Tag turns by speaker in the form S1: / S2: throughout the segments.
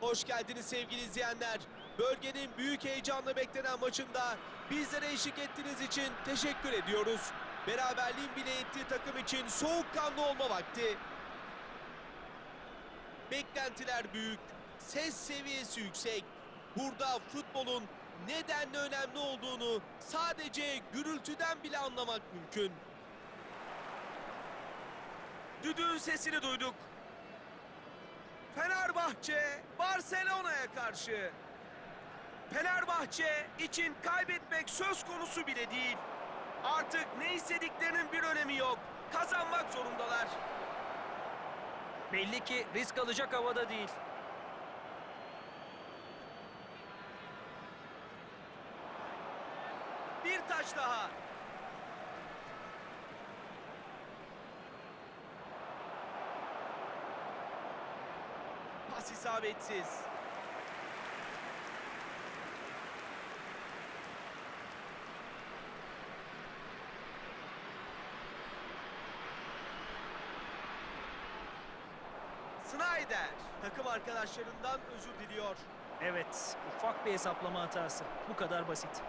S1: hoş geldiniz sevgili izleyenler. Bölgenin büyük heyecanla beklenen maçında bizlere eşlik ettiğiniz için teşekkür ediyoruz. Beraberliğin bile ettiği takım için soğukkanlı olma vakti. Beklentiler büyük, ses seviyesi yüksek. Burada futbolun nedenle önemli olduğunu sadece gürültüden bile anlamak mümkün. Düdüğün sesini duyduk. Fenerbahçe Barcelona'ya karşı. Fenerbahçe için kaybetmek söz konusu bile değil. Artık ne istediklerinin bir önemi yok. Kazanmak zorundalar.
S2: Belli ki risk alacak havada değil.
S1: Bir taç daha. İsabetsiz. Snyder takım arkadaşlarından özür diliyor.
S2: Evet, ufak bir hesaplama hatası. Bu kadar basit.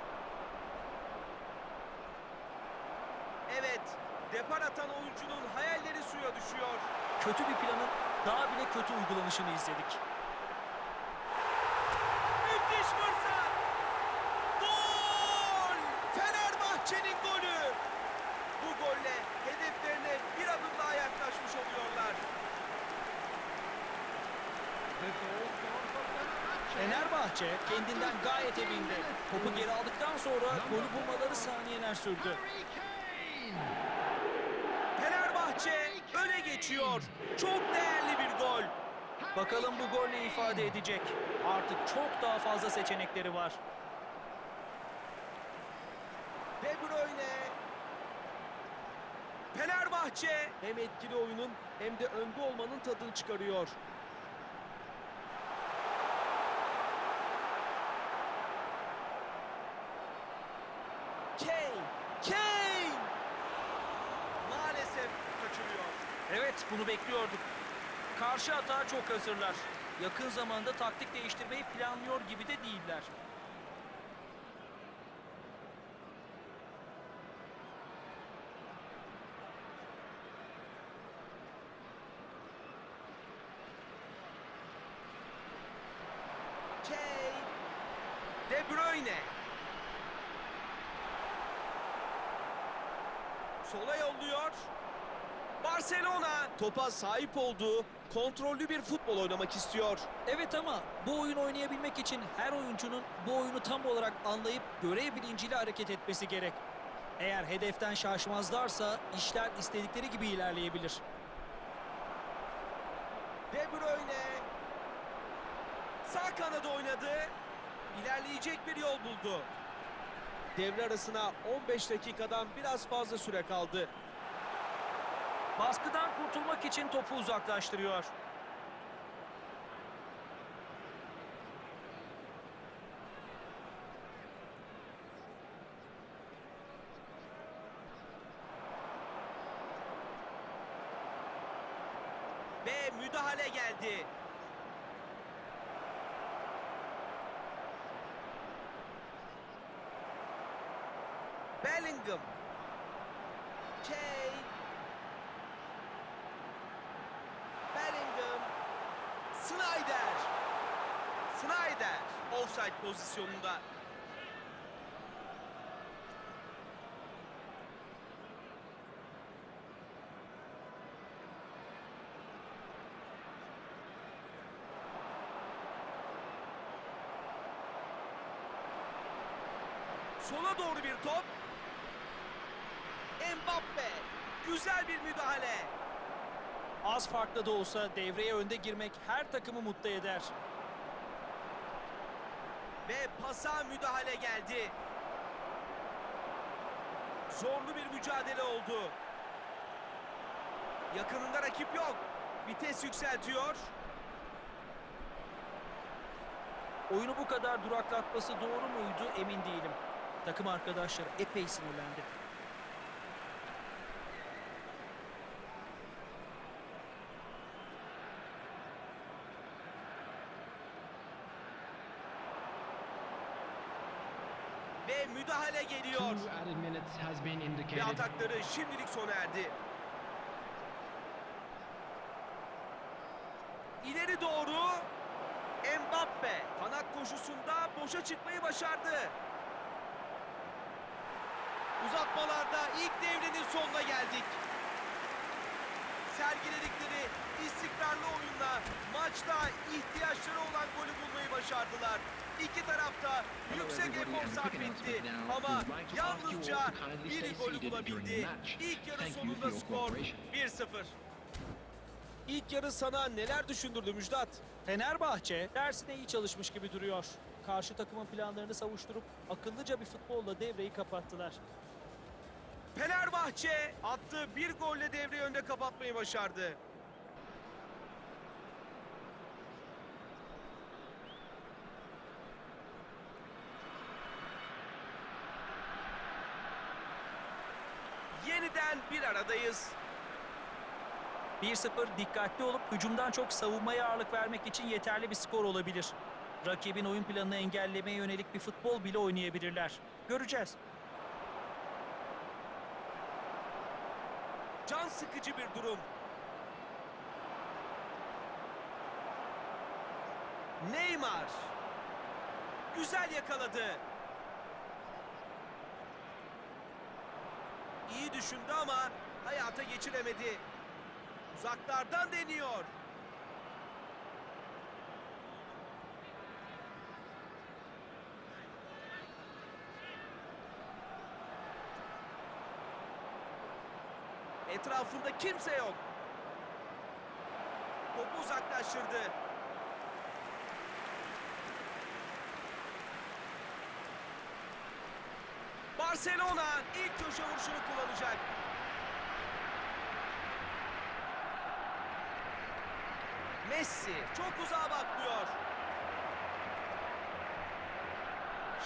S1: Evet, depar atan oyuncunun hayalleri suya düşüyor.
S2: Kötü bir planın daha bile kötü uygulanışını izledik.
S1: Müthiş fırsat! Gol! Fenerbahçe'nin golü! Bu golle hedeflerine bir adım daha yaklaşmış oluyorlar.
S2: Fenerbahçe kendinden gayet emindi. Topu geri aldıktan sonra golü bulmaları saniyeler sürdü.
S1: Geçiyor. Çok değerli bir gol.
S2: Bakalım bu gol ne ifade edecek? Artık çok daha fazla seçenekleri var.
S1: De Bruyne. Fenerbahçe hem etkili oyunun hem de önde olmanın tadını çıkarıyor. Kane! Kane! Maalesef kaçırıyor.
S2: Evet, bunu bekliyorduk. Karşı atağa çok hazırlar. Yakın zamanda taktik değiştirmeyi planlıyor gibi de değiller.
S1: De Bruyne! Sola yolluyor. Barcelona topa sahip olduğu kontrollü bir futbol oynamak istiyor.
S2: Evet ama bu oyun oynayabilmek için her oyuncunun bu oyunu tam olarak anlayıp görev bilinciyle hareket etmesi gerek. Eğer hedeften şaşmazlarsa işler istedikleri gibi ilerleyebilir.
S1: De Bruyne sağ kanada oynadı. İlerleyecek bir yol buldu. Devre arasına 15 dakikadan biraz fazla süre kaldı.
S2: Baskıdan kurtulmak için topu uzaklaştırıyor.
S1: Ve müdahale geldi. Bellingham. Kane. Bellingham. Snyder. Snyder. Offside pozisyonunda. Sola doğru bir top. Mbappe. Güzel bir müdahale.
S2: Az farklı da olsa devreye önde girmek her takımı mutlu eder.
S1: Ve pasa müdahale geldi. Zorlu bir mücadele oldu. Yakınında rakip yok. Vites yükseltiyor.
S2: Oyunu bu kadar duraklatması doğru muydu emin değilim. Takım arkadaşları epey sinirlendi.
S1: Ve müdahale geliyor. Ve atakları şimdilik sona erdi. İleri doğru Mbappe kanat koşusunda boşa çıkmayı başardı. Uzatmalarda ilk devrenin sonuna geldik. Sergiledikleri istikrarlı oyunla maçta ihtiyaçları olan golü bulmayı başardılar. İki tarafta yüksek efor sarf etti ama yalnızca bir golü bulabildi. İlk yarı sonunda skor 1-0. İlk yarı sana neler düşündürdü Müjdat?
S2: Fenerbahçe dersine iyi çalışmış gibi duruyor. Karşı takımın planlarını savuşturup akıllıca bir futbolla devreyi kapattılar.
S1: Fenerbahçe attığı bir golle devreyi önde kapatmayı başardı. Yeniden bir aradayız.
S2: 1-0 dikkatli olup hücumdan çok savunmaya ağırlık vermek için yeterli bir skor olabilir. Rakibin oyun planını engellemeye yönelik bir futbol bile oynayabilirler. Göreceğiz.
S1: Can sıkıcı bir durum. Neymar. Güzel yakaladı. İyi düşündü ama hayata geçiremedi. Uzaklardan deniyor. Etrafında kimse yok. Topu uzaklaştırdı. Barcelona ilk köşe vuruşunu kullanacak. Messi çok uzağa bakmıyor.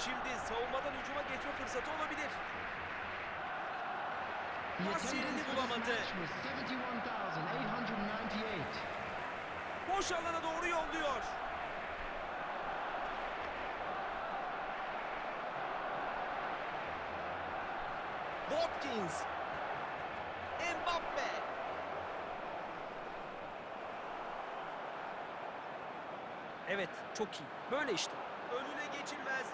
S1: Şimdi savunmadan hücuma geçme fırsatı olabilir. Pas yerini bulamadı.
S3: match was 71,898.
S1: Boş alana doğru yolluyor. Watkins. Mbappe.
S2: Evet, çok iyi. Böyle işte.
S1: Önüne geçilmez.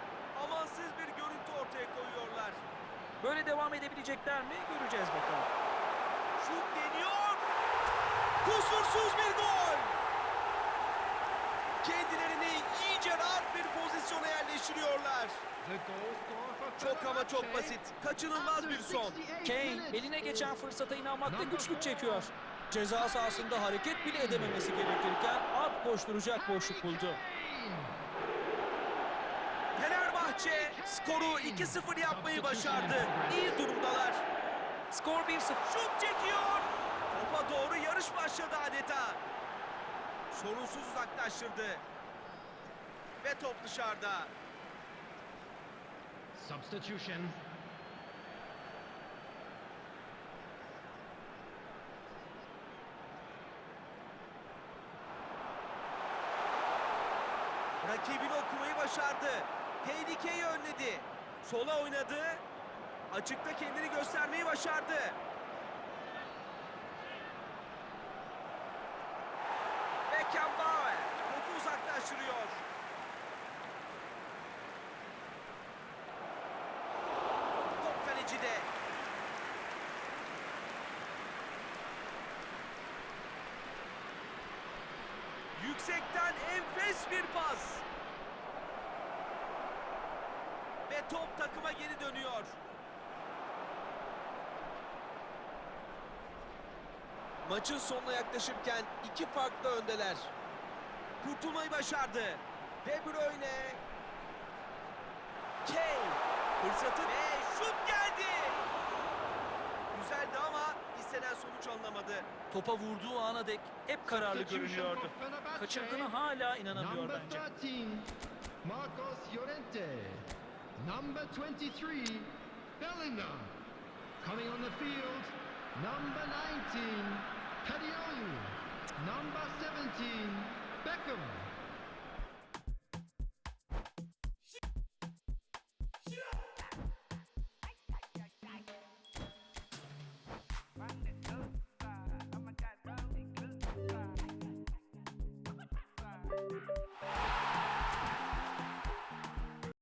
S1: Amansız bir görüntü.
S2: Böyle devam edebilecekler mi? Göreceğiz bakalım.
S1: Şut deniyor. Kusursuz bir gol. Kendilerini iyice rahat bir pozisyona yerleştiriyorlar. Çok ama çok basit. Kaçınılmaz bir son.
S2: Kane eline geçen fırsata inanmakta güçlük çekiyor. Ceza sahasında hareket bile edememesi gerekirken at koşturacak boşluk buldu.
S1: Fenerbahçe skoru 2-0 yapmayı başardı. İyi durumdalar.
S2: Skor 1-0.
S1: Şut çekiyor. Topa doğru yarış başladı adeta. Sorunsuz uzaklaştırdı. Ve top dışarıda.
S3: Substitution.
S1: Rakibini okumayı başardı. Tehlikeyi önledi. Sola oynadı. Açıkta kendini göstermeyi başardı. Beckenbauer topu uzaklaştırıyor. Top kalecide. Yüksekten enfes bir pas. Ve top takıma geri dönüyor. Maçın sonuna yaklaşırken iki farklı öndeler. Kurtulmayı başardı. De Bruyne. Kane. Fırsatı ve şut geldi. Güzeldi ama istenen sonuç alınamadı.
S2: Topa vurduğu ana dek hep kararlı görünüyordu. Kaçırdığını hala inanamıyor bence.
S3: 13, Marcos Llorente. Number 23, Bellingham. Coming on the field, number 19, Kadiolu. Number 17, Beckham.